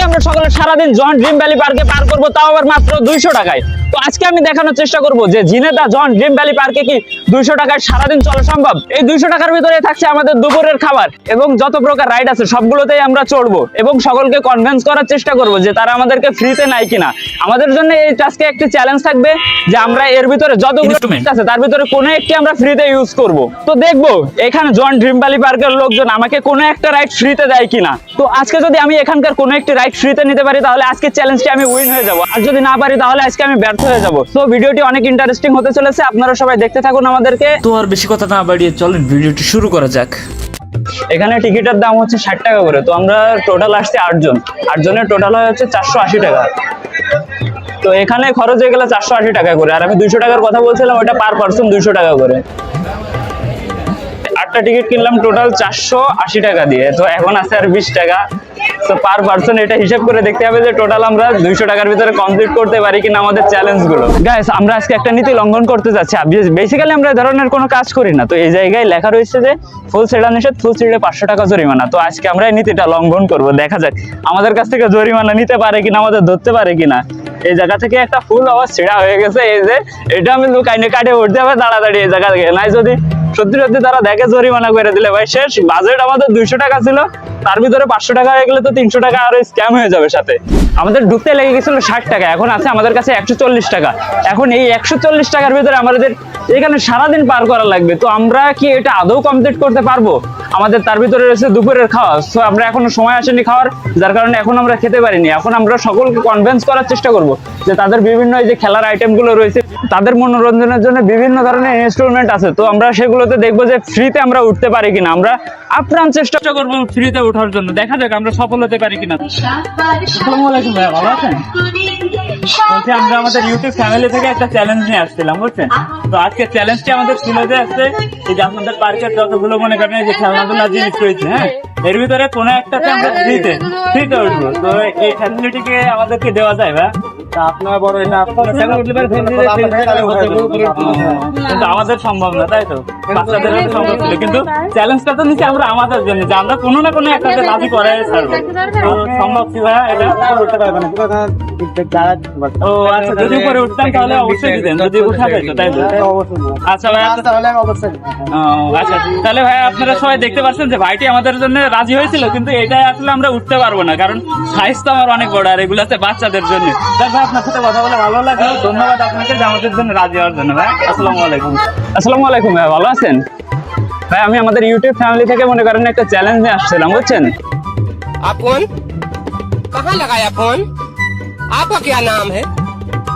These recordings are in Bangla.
আজকে আমরা সকলে সারাদিন জন ড্রিম ভ্যালি পার্কে পার করব তাও আবার মাত্র দুইশো টাকায়। তো আজকে আমি দেখানোর চেষ্টা করব যে জিনেদা জন ড্রিম ভ্যালি পার্কে কি দুইশো টাকায় সারাদিন চলা সম্ভব? এই দুইশো টাকার ভিতরে থাকছে আমাদের দুপুরের খাবার এবং যত প্রকার রাইড আছে সবগুলোতেই আমরা চড়বো এবং সকলকে কনভিন্স করার চেষ্টা করব যে তারা আমাদেরকে ফ্রিতে নাই কিনা। আমাদের জন্য এই আজকে একটি চ্যালেঞ্জ থাকবে যে আমরা এর ভিতরে যতগুলো। আছে তার ভিতরে কোনো একটি আমরা ফ্রিতে ইউজ করব। তো দেখব এখানে জন ড্রিম ভ্যালি পার্কের লোকজন আমাকে কোনো একটা রাইড ফ্রিতে দেয় কিনা। তো আজকে যদি আমি এখানকার কোনো একটি রাইড ফ্রিতে নিতে পারি তাহলে আজকে চ্যালেঞ্জটি আমি উইন হয়ে যাব। আর যদি না পারি তাহলে আজকে আমি ব্যর্থ হয়ে যাব। তো ভিডিওটি অনেক ইন্টারেস্টিং হতে চলেছে। আপনারা সবাই দেখতে থাকুন আমাদেরকে। তো আর বেশি কথা না বাড়িয়ে চলেন ভিডিওটি শুরু করা যাক। এখানে টিকিটের দাম হচ্ছে ষাট টাকা করে। তো আমরা টোটাল আসছি আটজন আটজনের টোটাল হয় হচ্ছে চারশো আশি টাকা। তো এখানে খরচ হয়ে গেলে চারশো আশি টাকা করে। আর আমি দুইশো টাকার কথা বলছিলাম ওটা পার পার্সন দুইশো টাকা করে। আটটা টিকিট কিনলাম টোটাল চারশো আশি টাকা দিয়ে। তো এখন আছে আর বিশ টাকা। তো পার পার্সন এটা হিসাব করে দেখতে হবে যে টোটাল আমরা দুইশো টাকার ভিতরে কমপ্লিট করতে পারি কিনা আমাদের চ্যালেঞ্জগুলো। গাইস আমরা আজকে একটা নীতি লঙ্ঘন করতে যাচ্ছি। বেসিক্যালি আমরা ধরনের কোনো কাজ করি না। তো এই জায়গায় লেখা রয়েছে যে ফুল সেটা নিষেধ ফুল সিটে পাঁচশো টাকা জরিমানা। তো আজকে আমরা এই নীতিটা লঙ্ঘন করব। দেখা যাক আমাদের কাছ থেকে জরিমানা নিতে পারে কিনা, আমাদের ধরতে পারে কিনা। এই জায়গা থেকে একটা ফুল আবার ছিঁড়া হয়ে গেছে। এই যে এটা আমি লুকাইনে কাটে উঠতে হবে তাড়াতাড়ি এই জায়গা থেকে। নাই যদি সত্যি সত্যি তারা দেখে জরিমানা করে দিলে। ভাই, শেষ। বাজেট আমাদের দুইশো টাকা ছিল। তার ভিতরে পাঁচশো টাকা হয়ে গেলে তো তিনশো টাকা আরও স্ক্যাম হয়ে যাবে সাথে। আমাদের ঢুকতে লেগে গেছিল ষাট টাকা। এখন আছে আমাদের কাছে একশো চল্লিশ টাকা। এখন এই একশো চল্লিশ টাকার ভিতরে আমাদের এখানে সারাদিন পার করা লাগবে। তো আমরা কি এটা আদৌ কমপ্লিট করতে পারব? আমাদের তার ভিতরে রয়েছে দুপুরের খাওয়া। তো আমরা এখনও সময় আসেনি খাওয়ার। যার কারণে এখন আমরা খেতে পারিনি। এখন আমরা সকলকে কনভিন্স করার চেষ্টা করব যে তাদের বিভিন্ন এই যে খেলার আইটেমগুলো রয়েছে তাদের মনোরঞ্জনের জন্য বিভিন্ন ধরনের ইনস্টলমেন্ট আছে। তো আমরা সেগুলোতে দেখব যে ফ্রিতে আমরা উঠতে পারি কিনা। আমরা আপ্রাণ চেষ্টা করব ফ্রিতে ওঠার জন্য। দেখা যাক আমরা সফল হতে পারি কিনা। বলছি, আমরা আমাদের ইউটিউব ফ্যামিলি থেকে একটা চ্যালেঞ্জ নিয়ে আসছিলাম, বুঝছেন? তো আজকে চ্যালেঞ্জটি আমাদের ছিল যে এই যে আপনাদের পার্কের যতগুলো মনে করেন যে খেলনাধুলা জিনিস রয়েছে হ্যাঁ? এর ভিতরে কোনো একটাতে আমরা ফ্রিতে ফ্রিতে উঠবো। তো এই ফ্যাসিলিটিকে আমাদেরকে দেওয়া যায় ভাই এটা আমাদের সম্ভব না তাই তো? বাচ্চাদের সম্ভব ছিল কিন্তু চ্যালেঞ্জটা তো নিচে আমরা আমাদের জন্য যে আমরা কোনো না কোনো একটাতে রাজি করাই ছাড়বো। সম্ভব কি ভাইয়া এটা? উঠতে পারবেন ও আচ্ছা যদি উপরে উঠতাম তাহলে অবশ্যই দিতেন যদি উঠা যাইতো তাই তো? আচ্ছা ভাই অবশ্যই আচ্ছা। তাহলে ভাই আপনারা সবাই দেখতে পাচ্ছেন যে ভাইটি আমাদের জন্য রাজি হয়েছিল কিন্তু এটাই আসলে আমরা উঠতে পারব না কারণ সাইজ তো আমার অনেক বড় আর এগুলাতে বাচ্চাদের জন্য। আপনার সাথে কথা বলে ভালো লাগলো ধন্যবাদ আপনাকে যে আমাদের জন্য রাজি হওয়ার জন্য ভাই আসসালামু আলাইকুম আসসালামু আলাইকুম ভাই ভালো আছেন ভাই আমি আমাদের ইউটিউব ফ্যামিলি থেকে মনে করেন একটা চ্যালেঞ্জ নিয়ে আসছিলাম বুঝছেন आप कौन कहाँ लगाया फोन आपका क्या नाम है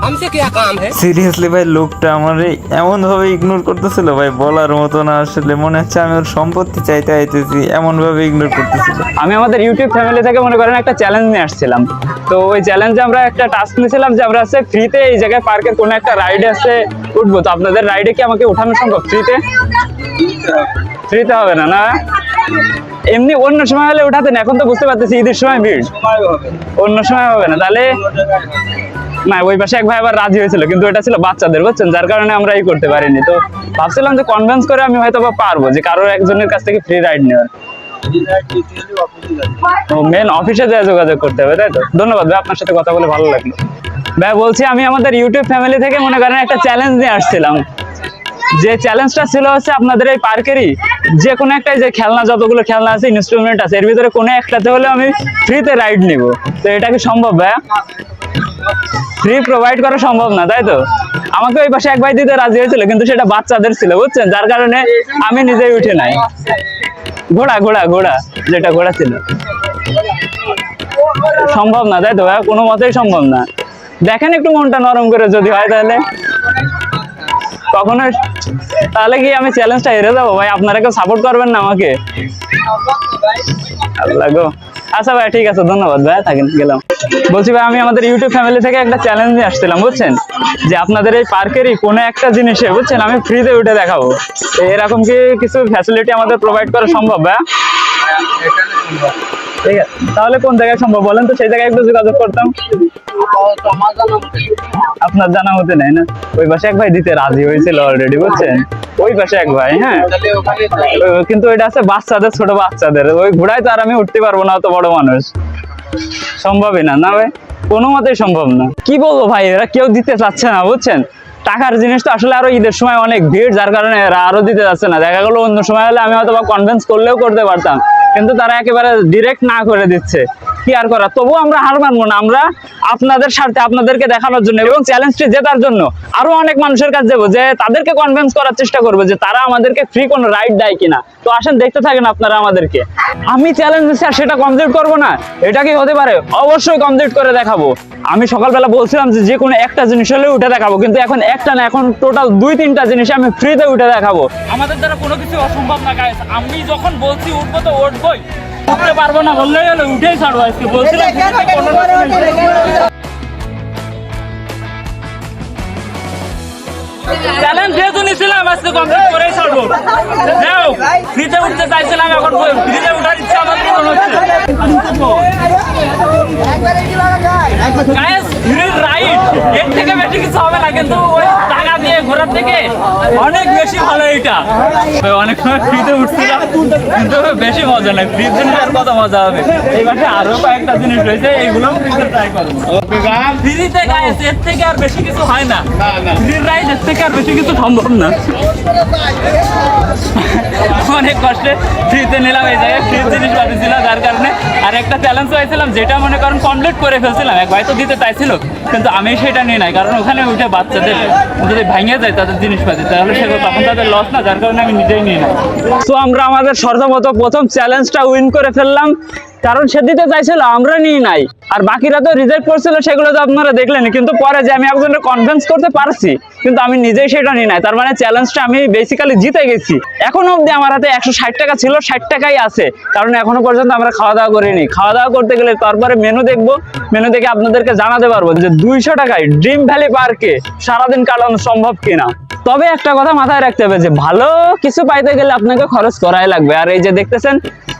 हमसे क्या काम है সিরিয়াসলি ভাই লোকটা আমার এমন ভাবে ইগনোর করতেছিল ভাই বলার মতো না আসলে মনে হচ্ছে আমি ওর সম্পত্তি চাইতে আইতেছি এমন ভাবে ইগনোর করতেছিল আমি আমাদের ইউটিউব ফ্যামিলি থেকে মনে করেন একটা চ্যালেঞ্জ নিয়ে আসছিলাম তো ওই চ্যালেঞ্জে আমরা একটা টাস্ক নিয়েছিলাম যে আমরা আছে ফ্রিতে এই জায়গায় পার্কে কোনো একটা রাইডে আছে উঠবো তো আপনাদের রাইডে কি আমাকে উঠানো সম্ভব ফ্রিতে ফ্রিতে হবে না না এমনি অন্য সময় হলে উঠাতেন এখন তো বুঝতে পারতেছি ঈদের সময় ভিড় অন্য সময় হবে না তাহলে না, ওই পাশে এক ভাই আবার রাজি হয়েছিল, কিন্তু এটা ছিল বাচ্চাদের, বুঝছেন? যার কারণে আমরা এই করতে পারিনি। তো ভাবছিলাম যে কনভিন্স করে আমি হয়তো বা পারব, যে কারোর একজনের কাছ থেকে ফ্রি রাইড নেওয়ার। মেন অফিসে যা যোগাযোগ করতে হবে, তাই তো? ধন্যবাদ ভাই, আপনার সাথে কথা বলে ভালো লাগল। ভাই, বলছি আমি আমাদের ইউটিউব ফ্যামিলি থেকে মনে করেন একটা চ্যালেঞ্জ নিয়ে আসছিলাম। যে চ্যালেঞ্জটা ছিল হচ্ছে আপনাদের এই পার্কেরই যে কোনো একটা যে খেলনা, যতগুলো খেলনা আছে ইনস্ট্রুমেন্ট আছে, এর ভিতরে কোনো একটাতে হলে আমি ফ্রিতে রাইড নিব। তো এটা কি সম্ভব, ভাইয়া? ফ্রি প্রোভাইড করা সম্ভব না, তাই তো? আমাকে ওই পাশে এক ভাই দিতে রাজি হয়েছিল, কিন্তু সেটা বাচ্চাদের ছিল, বুঝছেন? যার কারণে আমি নিজেই উঠে নাই। ঘোড়া ঘোড়া ঘোড়া, যেটা ঘোড়া ছিল। সম্ভব না, তাই তো ভাই? কোনো মতেই সম্ভব না। দেখেন একটু মনটা নরম করে যদি হয় তাহলে। কখনো তাহলে কি আমি চ্যালেঞ্জটা হেরে যাব ভাই? আপনারা কেউ সাপোর্ট করবেন না আমাকে? আচ্ছা ভাই, ঠিক আছে, ধন্যবাদ ভাই। থাকেন, গেলাম। বলছি ভাই, আমি আমাদের ইউটিউব ফ্যামিলি থেকে একটা চ্যালেঞ্জ নিয়ে আসছিলাম, বুঝছেন? যে আপনাদের এই পার্কেরই কোনো একটা জিনিসে, বুঝছেন, আমি ফ্রিতে উঠে দেখাবো। এরকম কি কিছু ফ্যাসিলিটি আমাদের প্রোভাইড করা সম্ভব, ভাই? ঠিক আছে, তাহলে কোন জায়গায় সম্ভব বলেন তো? সেই জায়গায় একটু যোগাযোগ করতাম। আপনার জানা মতে নাই না? ওই পাশে এক ভাই দিতে রাজি হয়েছিল অলরেডি বুঝছেন? ওই পাশে এক ভাই হ্যাঁ? কিন্তু ওইটা আছে বাচ্চাদের, ছোট বাচ্চাদের। ওই ঘোড়ায় তো আর আমি উঠতে পারব না, অত বড় মানুষ। সম্ভবই না। না ভাই, কোনো মতেই সম্ভব না। কি বলব ভাই, এরা কেউ দিতে চাচ্ছে না, বুঝছেন? টাকার জিনিস তো আসলে আরও ঈদের সময় অনেক ভিড়, যার কারণে এরা আরও দিতে যাচ্ছে না। দেখা গেলো অন্য সময় হলে আমি হয়তো বা কনভিন্স করলেও করতে পারতাম। কিন্তু তারা একেবারে ডিরেক্ট না করে দিচ্ছে। আর করা। তবুও আমরা হার মানবো না। আমরা আপনাদের স্বার্থে আপনাদেরকে দেখানোর জন্য এবং চ্যালেঞ্জটি জেতার জন্য আরও অনেক মানুষের কাছে যাব যে তাদেরকে কনভিন্স করার চেষ্টা করব যে তারা আমাদেরকে ফ্রি কোনো রাইড দেয় কিনা। তো আসেন, দেখতে থাকেন আপনারা আমাদেরকে। আমি চ্যালেঞ্জ আর সেটা কমপ্লিট করব না। এটা কি হতে পারে? অবশ্যই কমপ্লিট করে দেখাবো। আমি সকালবেলা বলছিলাম যে যে কোনো একটা জিনিস হলে উঠে দেখাবো। কিন্তু এখন একটা না, এখন টোটাল দুই, তিনটা জিনিস আমি ফ্রিতে উঠে দেখাবো। আমাদের দ্বারা কোনো কিছু অসম্ভব না গাইস আমি যখন বলছি উঠবো তো উঠবোই। উঠতে পারব না বললেই হলো উঠেই ছাড়বো আজকে। বলছিলাম চ্যালেঞ্জ যেহেতু নিছিলাম আজকে কমপ্লিট করেই ছাড়বো। যাও ফ্রিতে উঠতে চাইছিলাম এখন ফ্রিতে উঠার ইচ্ছা আমার হচ্ছে। ফ্রি রাইড এর থেকে বেশি কিছু হবে না কিন্তু ওই টাকা ঘোরার থেকে অনেক বেশি ভালো এটা অনেক সময় ফ্রিতে উঠছিলাম কিন্তু বেশি মজা নাই। জিনিস আর কত মজা হবে? এই মাসে আরও কয়েকটা জিনিস রয়েছে এইগুলো ফ্রিতে ট্রাই করব। ফ্রিতে গাইস এর থেকে আর বেশি কিছু হয় না। ফ্রি রাইড এর থেকে আর বেশি কিছু সম্ভব না। অনেক কষ্টে ফ্রিতে নিলাম এই জায়গায় ফ্রি জিনিস পাঠিয়েছিল যার কারণে আর একটা চ্যালেঞ্জ হয়েছিলাম যেটা মনে করেন কমপ্লিট করে ফেলছিলাম। এক ভাই তো দিতে চাইছিল কিন্তু আমি সেটা নিয়ে নাই কারণ ওখানে উঠে বাচ্চাদের যদি ভেঙে যায় তাদের জিনিসপাতি, তাহলে সেগুলো তখন তাদের লস না, যার কারণে আমি নিজেই নিয়ে নাই তো আমরা আমাদের সর্বপ্রথম প্রথম চ্যালেঞ্জটা উইন করে ফেললাম। কারণ সে দিতে চাইছিল, আমরা নিয়ে নাই। আর বাকিরা তো রিজেক্ট করছিল, সেগুলো তো আপনারা দেখলেন কিন্তু পরে যে আমি একজনের কনভিন্স করতে পারছি, কিন্তু আমি নিজেই সেটা নিয়ে নাই। তার মানে চ্যালেঞ্জটা আমি বেসিক্যালি জিতে গেছি। এখনও অবধি আমার হাতে একশো ষাট টাকা ছিল, ষাট টাকাই আছে। কারণ এখনও পর্যন্ত আমরা খাওয়া দাওয়া করিনি। খাওয়া দাওয়া করতে গেলে তারপরে মেনু দেখব। মেনু দেখে আপনাদেরকে জানাতে পারব যে দুইশো টাকায় ড্রিম ভ্যালি পার্কে সারাদিন কাটানো সম্ভব কিনা। তবে একটা কথা মাথায় রাখতে হবে যে ভালো কিছু পাইতে গেলে আপনাকে খরচ করাই লাগবে। আর এই যে দেখতেছেন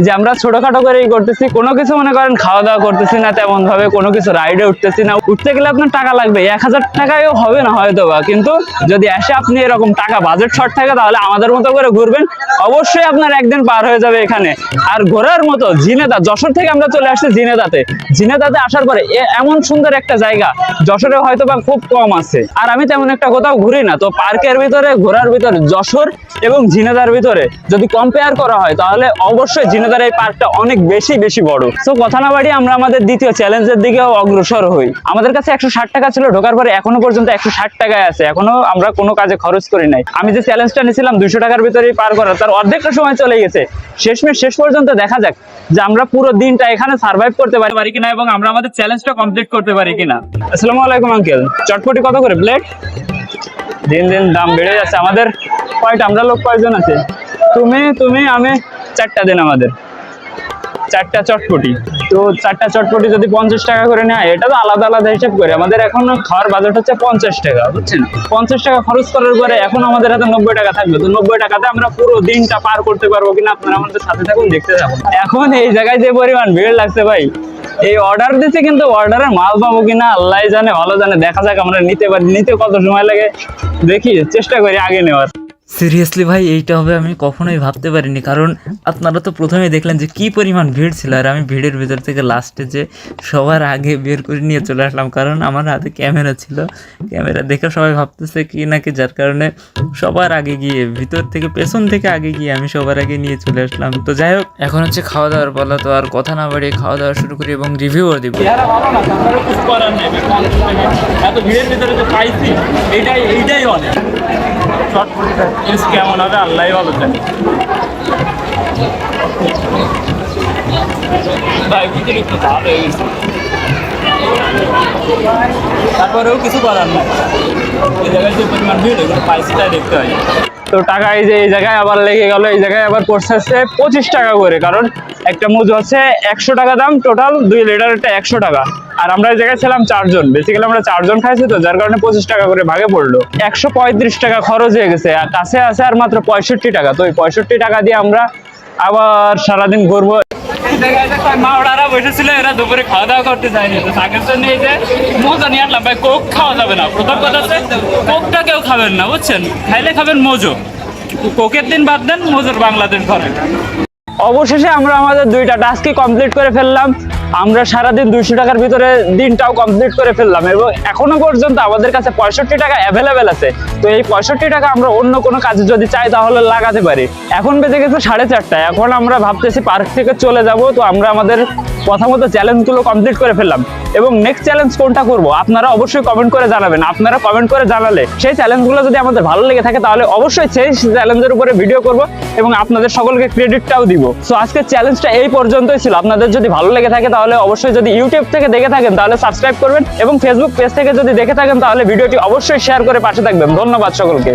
যে আমরা ছোটখাটো করেই করতেছি, কোনো কিছু মনে করেন খাওয়া দাওয়া করতেছি না তেমন ভাবে কোনো কিছু রাইডে উঠতেছি না। উঠতে গেলে আপনার টাকা লাগবে, এক হাজার টাকায়ও হবে না হয়তো বা কিন্তু যদি এসে আপনি এরকম টাকা বাজেট শর্ট থাকে, তাহলে আমাদের মতো করে ঘুরবেন। অবশ্যই আপনার একদিন পার হয়ে যাবে এখানে। আর ঘোরার মতো জিনেদা যশোর থেকে আমরা চলে আসছি জিনেদাতে জিনেদাতে আসার পরে এমন সুন্দর একটা জায়গা, যশোরে হয়তো বা খুব কম আছে। আর আমি তেমন একটা কোথাও ঘুরি না, তো পার্কের ভিতরে ঘোরার ভিতরে, যশোর এবং ঝিনেদার ভিতরে যদি কম্পেয়ার করা হয়, তাহলে অবশ্যই ঝিনেদার এই পার্কটা অনেক বেশি বেশি বড়। তো কথা না বাড়ি আমরা আমাদের দ্বিতীয় চ্যালেঞ্জের দিকেও অগ্রসর হই। আমাদের কাছে একশো ষাট টাকা ছিল, ঢোকার পরে এখনও পর্যন্ত একশো ষাট টাকায় আছে। এখনও আমরা কোনো কাজে খরচ করি নাই। আমি যে চ্যালেঞ্জটা নিয়েছিলাম, দুইশো টাকার ভিতরেই পার করা, তার অর্ধেকটা সময় চলে গেছে। শেষমেশ, শেষ পর্যন্ত দেখা যাক যে আমরা পুরো দিনটা এখানে সার্ভাইভ করতে পারি পারি কিনা এবং আমরা আমাদের চ্যালেঞ্জটা কমপ্লিট করতে পারি কিনা। আসসালামু আলাইকুম আঙ্কেল চটপটি কত করে প্লেট দিন দিন দাম বেড়ে যাচ্ছে। আমাদের কয়টা? আমরা লোক কয়জন আছে? তুমি তুমি, আমি, চারটা দিন আমাদের। চারটা চটপটি। তো চারটা চটপটি যদি পঞ্চাশ টাকা করে নেয়, এটা তো আলাদা আলাদা হিসাব করে। আমাদের এখন খাওয়ার বাজেট হচ্ছে পঞ্চাশ টাকা, বুঝছেন? পঞ্চাশ টাকা খরচ করার পরে এখন আমাদের হাতে নব্বই টাকা থাকবে। তো নব্বই টাকাতে আমরা পুরো দিনটা পার করতে পারব কিনা আপনারা আমাদের সাথে থাকুন, দেখতে যাব এখন এই জায়গায় যে পরিমাণ ভিড় লাগছে ভাই, এই অর্ডার দিচ্ছে কিন্তু অর্ডারের মাল পাবো কিনা আল্লাহ জানে, ভালো জানে। দেখা যাক আমরা নিতে পারি, নিতে কত সময় লাগে, দেখি, চেষ্টা করি আগে নেওয়ার। সিরিয়াসলি ভাই, এইটা হবে আমি কখনোই ভাবতে পারিনি। কারণ আপনারা তো প্রথমেই দেখলেন যে কি পরিমাণ ভিড় ছিল। আর আমি ভিড়ের ভিতর থেকে লাস্টে যে সবার আগে বের করে নিয়ে চলে আসলাম। কারণ আমার হাতে ক্যামেরা ছিল। ক্যামেরা দেখে সবাই ভাবতেছে কি নাকি যার কারণে সবার আগে গিয়ে, ভিতর থেকে পেছন থেকে আগে গিয়ে আমি সবার আগে নিয়ে চলে আসলাম। তো যাই হোক, এখন হচ্ছে খাওয়া দাওয়ার পালা। তো আর কথা না বাড়িয়ে খাওয়া দাওয়া শুরু করি এবং রিভিউও দিব। এত ভিড়ের ভিতরে যে পাইছি এইটাই এইটাই অনেক। কেমন হবে? আল্লাহ ভালো জানে। একটু তারপরেও কিছু করার নেই। এই জায়গায় যে পরিমাণ ভিড় পাইছি দেখতে হয়। তো টাকা এই যে, এই জায়গায় আবার লেগে গেল, এই জায়গায় আবার পড়ছে পঁচিশ টাকা করে। কারণ একটা মজু হচ্ছে একশো টাকা দাম টোটাল দুই লিটারটা একশো টাকা। আর আমরা এই জায়গায় ছিলাম চারজন। বেসিক্যালি আমরা চারজন খাইছি তো যার কারণে পঁচিশ টাকা করে ভাগে পড়ল। একশো পঁয়ত্রিশ টাকা খরচ হয়ে গেছে আর কাছে আছে আর মাত্র পঁয়ষট্টি টাকা। তো ওই পঁয়ষট্টি টাকা দিয়ে আমরা আবার সারাদিন ঘুরবো। মা ওরা বসেছিল এরা দুপুরে খাওয়া দাওয়া করতে চায়নি তো। শাকের জন্য এই যে মোজো নিয়ে আসলাম ভাই কোক খাওয়া যাবে না। প্রথম কথা হচ্ছে কোকটা কেউ খাবেন না বুঝছেন? খাইলে খাবেন মোজো। কোকের দিন বাদ দেন মোজোর বাংলাদেশ অবশেষে আমরা আমাদের দুইটা টাস্কই কমপ্লিট করে ফেললাম। আমরা সারাদিন দুইশো টাকার ভিতরে দিনটাও কমপ্লিট করে ফেললাম এবং এখনও পর্যন্ত আমাদের কাছে পঁয়ষট্টি টাকা অ্যাভেলেবেল আছে। তো এই পঁয়ষট্টি টাকা আমরা অন্য কোনো কাজে যদি চাই তাহলে লাগাতে পারি। এখন বেজে গেছে সাড়ে চারটায়। এখন আমরা ভাবতেছি পার্ক থেকে চলে যাব। তো আমরা আমাদের প্রথমত চ্যালেঞ্জগুলো কমপ্লিট করে ফেললাম। এবং নেক্সট চ্যালেঞ্জ কোনটা করব? আপনারা অবশ্যই কমেন্ট করে জানাবেন। আপনারা কমেন্ট করে জানালে সেই চ্যালেঞ্জগুলো যদি আমাদের ভালো লেগে থাকে, তাহলে অবশ্যই সেই চ্যালেঞ্জের উপরে ভিডিও করব এবং আপনাদের সকলকে ক্রেডিটটাও দিব। সো আজকের চ্যালেঞ্জটা এই পর্যন্তই ছিল। আপনাদের যদি ভালো লেগে থাকে, তাহলে অবশ্যই যদি ইউটিউব থেকে দেখে থাকেন, তাহলে সাবস্ক্রাইব করবেন এবং ফেসবুক পেজ থেকে যদি দেখে থাকেন, তাহলে ভিডিওটি অবশ্যই শেয়ার করে পাশে থাকবেন। ধন্যবাদ সকলকে।